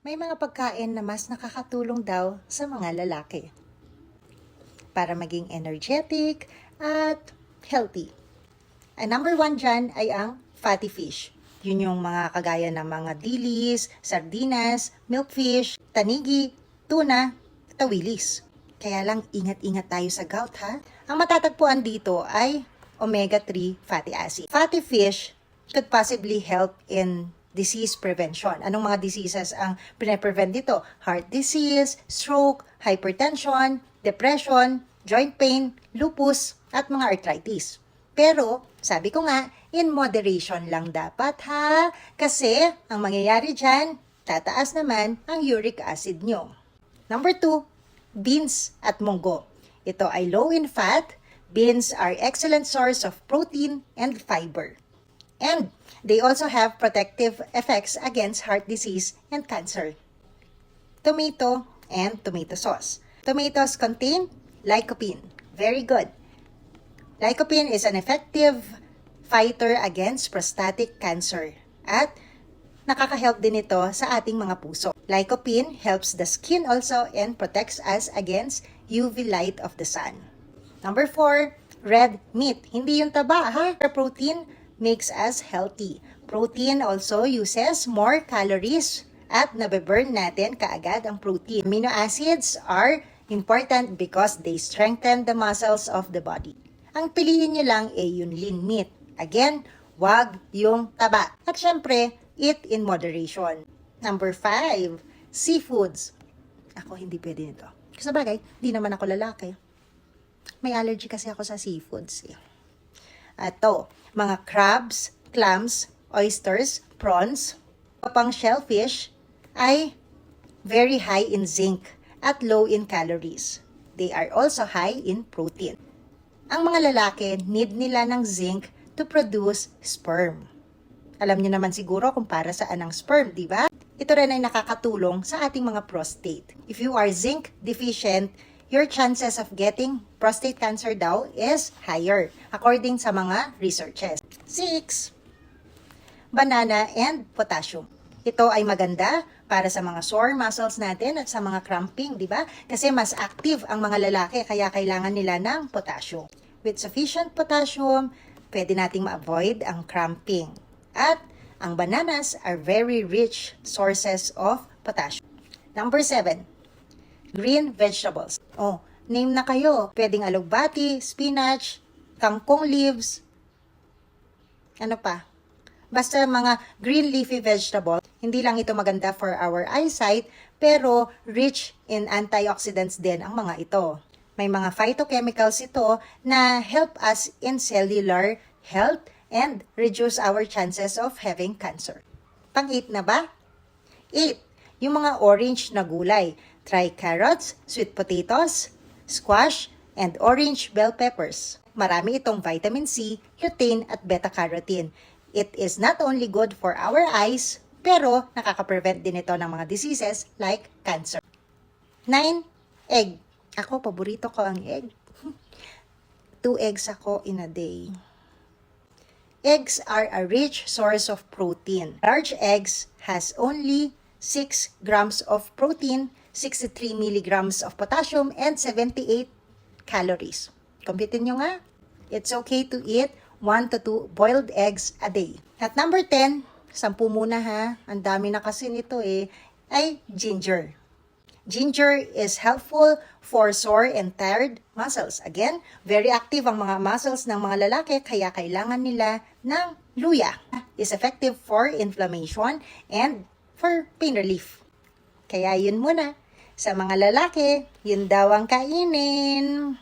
may mga pagkain na mas nakakatulong daw sa mga lalaki para maging energetic at healthy. Ang number one dyan ay ang fatty fish. Yun yung mga kagaya ng mga dilis, sardinas, milkfish, tanigi, tuna, tawilis. Kaya lang ingat-ingat tayo sa gout ha. Ang matatagpuan dito ay omega-3 fatty acid. Fatty fish could possibly help in disease prevention. Anong mga diseases ang pinaprevent dito? Heart disease, stroke, hypertension, depression, joint pain, lupus, at mga arthritis. Pero, sabi ko nga, in moderation lang dapat ha. Kasi, ang mangyayari dyan, tataas naman ang uric acid nyo. Number two, beans at munggo. Ito ay low in fat. Beans are excellent source of protein and fiber. And they also have protective effects against heart disease and cancer. Tomato and tomato sauce. Tomatoes contain lycopene. Very good. Lycopene is an effective fighter against prostatic cancer at nakaka-help din ito sa ating mga puso. Lycopene helps the skin also and protects us against UV light of the sun. Number four, red meat. Hindi yung taba ha. Protein makes us healthy. Protein also uses more calories at nabe-burn natin kaagad ang protein. Amino acids are important because they strengthen the muscles of the body. Ang piliin nyo lang ay yung lean meat. Again, wag yung taba. At syempre, eat in moderation. Number five, seafoods. Ako hindi pwede nito. Sa bagay, di naman ako lalaki. May allergy kasi ako sa seafoods. Eh. Ato, mga crabs, clams, oysters, prawns, pang shellfish ay very high in zinc at low in calories. They are also high in protein. Ang mga lalaki, need nila ng zinc to produce sperm. Alam niyo naman siguro kung para saan ang sperm, di ba? Ito rin ay nakakatulong sa ating mga prostate. If you are zinc deficient, your chances of getting prostate cancer daw is higher, according sa mga researches. 6. Banana and potassium. Ito ay maganda para sa mga sore muscles natin at sa mga cramping, di ba? Kasi mas active ang mga lalaki, kaya kailangan nila ng potassium. With sufficient potassium, pwede nating ma-avoid ang cramping. At ang bananas are very rich sources of potassium. Number 7, green vegetables. Oh, name na kayo. Pwedeng alugbati, spinach, kangkong leaves, ano pa? Basta mga green leafy vegetable, hindi lang ito maganda for our eyesight, pero rich in antioxidants din ang mga ito. May mga phytochemicals ito na help us in cellular health and reduce our chances of having cancer. Pang-8 na ba? 8. Yung mga orange na gulay. Try carrots, sweet potatoes, squash, and orange bell peppers. Marami itong vitamin C, lutein, at beta-carotene. It is not only good for our eyes, pero nakaka-prevent din ito ng mga diseases like cancer. 9. Egg. Ako, paborito ko ang egg. Two eggs ako in a day. Eggs are a rich source of protein. Large eggs has only 6 grams of protein, 63 milligrams of potassium, and 78 calories. Computin nyo nga. It's okay to eat 1 to 2 boiled eggs a day. At number 10, sampu muna ha, ang dami na kasi nito eh, ay ginger. Ginger is helpful for sore and tired muscles. Again, very active ang mga muscles ng mga lalaki kaya kailangan nila ng luya. Is effective for inflammation and for pain relief. Kaya yun muna. Sa mga lalaki, yun daw ang kainin.